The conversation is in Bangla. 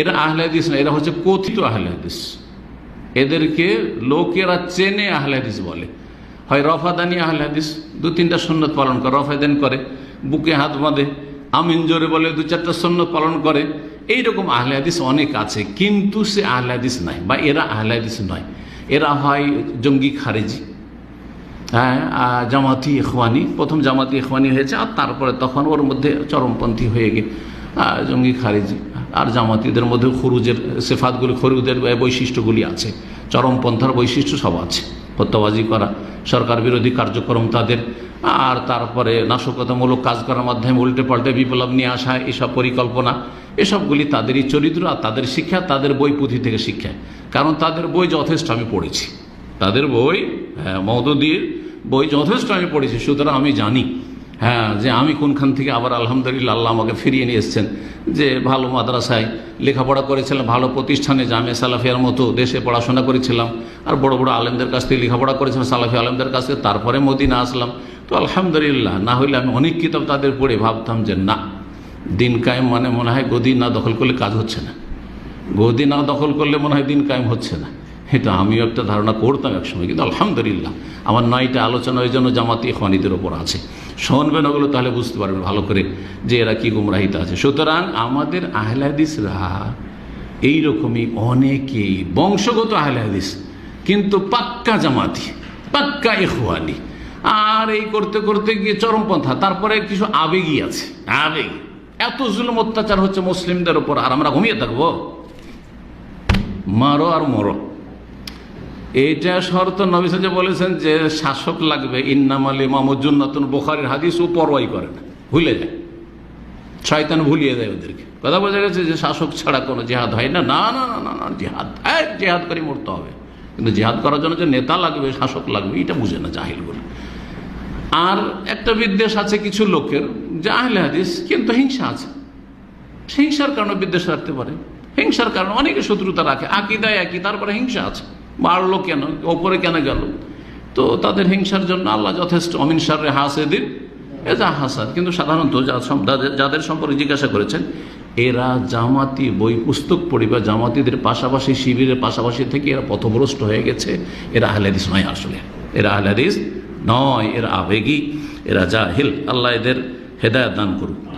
এরা আহলে না এরা হচ্ছে কথিত আহলে এদেরকে লোকেরা চেনে আহলে বলে। হয় রফাদানি আহলে দু তিনটা সন্ন্যত পালন করে, রফাদান করে, বুকে হাত বাঁধে, আমিন জোরে বলে দু চারটা সন্ন্যত পালন করে। এইরকম আহলে অনেক আছে, কিন্তু সে আহলে নাই, বা এরা আহলে নয়। এরা হয় জঙ্গি খারেজি। হ্যাঁ জামাতি ইখওয়ানি, প্রথম জামাতি ইখওয়ানি হয়েছে, আর তারপরে তখন ওর মধ্যে চরমপন্থী হয়ে গিয়ে জঙ্গি খারিজি। আর জামাতিদের মধ্যে খরুজের সেফাতগুলি, খরুদের বৈশিষ্ট্যগুলি আছে। চরমপন্থার বৈশিষ্ট্য সব আছে। হত্যাবাজি করা, সরকার বিরোধী কার্যক্রম তাদের, আর তারপরে নাশকতামূলক কাজ করার মাধ্যমে উল্টে পাল্টে বিপ্লব নিয়ে আসা, এসব পরিকল্পনা, এসবগুলি তাদেরই চরিত্র আর তাদের শিক্ষা, তাদের বই পুঁথি থেকে শিক্ষা। কারণ তাদের বই যথেষ্ট, আমি পড়েছি। তাদের বই হ্যাঁ মৌদুদির বই যথেষ্ট আমি পড়েছি, সুতরাং আমি জানি। হ্যাঁ যে আমি কোনখান থেকে আবার আলহামদুলিল্লাহ আল্লাহ আমাকে ফিরিয়ে নিয়ে এসছেন। যে ভালো মাদ্রাসায় লেখাপড়া করেছিলাম, ভালো প্রতিষ্ঠানে জামে সালাফিয়ার মতো দেশে পড়াশোনা করেছিলাম, আর বড় বড় আলেমদের কাছ থেকে লেখাপড়া করেছিলাম, সালাফি আলেমদের কাছ থেকে, তারপরে মদিনা আসলাম। তো আলহামদুলিল্লাহ, না হইলে আমি অনেক কিতাব তাদের পড়ে ভাবতাম যে না, দিন কায়েম মানে মনে হয় গদি না দখল করলে কাজ হচ্ছে না। গদি না দখল করলে মনে হয় দিন কায়েম হচ্ছে না। এটা আমিও একটা ধারণা করতাম একসময়, কিন্তু আলহামদুলিল্লাহ, আমার নয়টা আলোচনা ওই জন্য জামাতি খনিদের ওপর আছে। শুনবেন ওগুলো তাহলে বুঝতে পারবেন ভালো করে যে এরা কি গুমরাহিতে আছে। সুতরাং আমাদের আহলাদিসরা এইরকমই অনেকেই বংশগত আহলাদিস, কিন্তু পাক্কা জামাতি, পাক্কা ইখওয়ানি। আর এই করতে করতে গিয়ে চরমপন্থা, তারপরে কিছু আবেগই আছে। আবেগ। এত জুলুম অত্যাচার হচ্ছে মুসলিমদের ওপর আর আমরা ঘুমিয়ে থাকব? মারো আর মরো। এইটা শর্ত নবী সাজে বলেছেন যে শাসক লাগবে ইন্নাম ইন্নামালি মামুজুন্নাতুন বোখারির হাদিস ও পরোয়াই করে না, ভুলে যায়। শয়তান ভুলিয়ে দেয় ওদেরকে। কথা বোঝা গেছে যে শাসক ছাড়া কোনো জেহাদ হয় না না না না না জেহাদ হ্যাঁ জেহাদ করে মরতে হবে। কিন্তু জেহাদ করার জন্য যে নেতা লাগবে, শাসক লাগবে, এটা বুঝে না জাহিলগুলো। আর একটা বিদ্বেষ আছে কিছু লোকের জাহিল হাদিস কিন্তু হিংসা আছে। হিংসার কারণে বিদ্বেষ রাখতে পারে। হিংসার কারণে অনেকে শত্রুতা রাখে, আকিদায় একই, তারপরে হিংসা আছে। বাড়লো কেন? ওপরে কেন গেল? তো তাদের হিংসার জন্য আল্লাহ যথেষ্ট, অমিন সারে হাসেদিন, এ যা হাসাদ কিন্তু সাধারণত যাদের সম্পর্কে জিজ্ঞাসা করেছেন, এরা জামাতি বই পুস্তক পড়ি বা জামাতিদের পাশাপাশি, শিবিরের পাশাপাশি থেকে এরা পথভ্রষ্ট হয়ে গেছে। এরা আহলাদিস নয় আসলে। এরা আহলাদিস নয়, এরা আবেগী, এরা জাহিল। আল্লাহ এদের হেদায়ত দান করুক।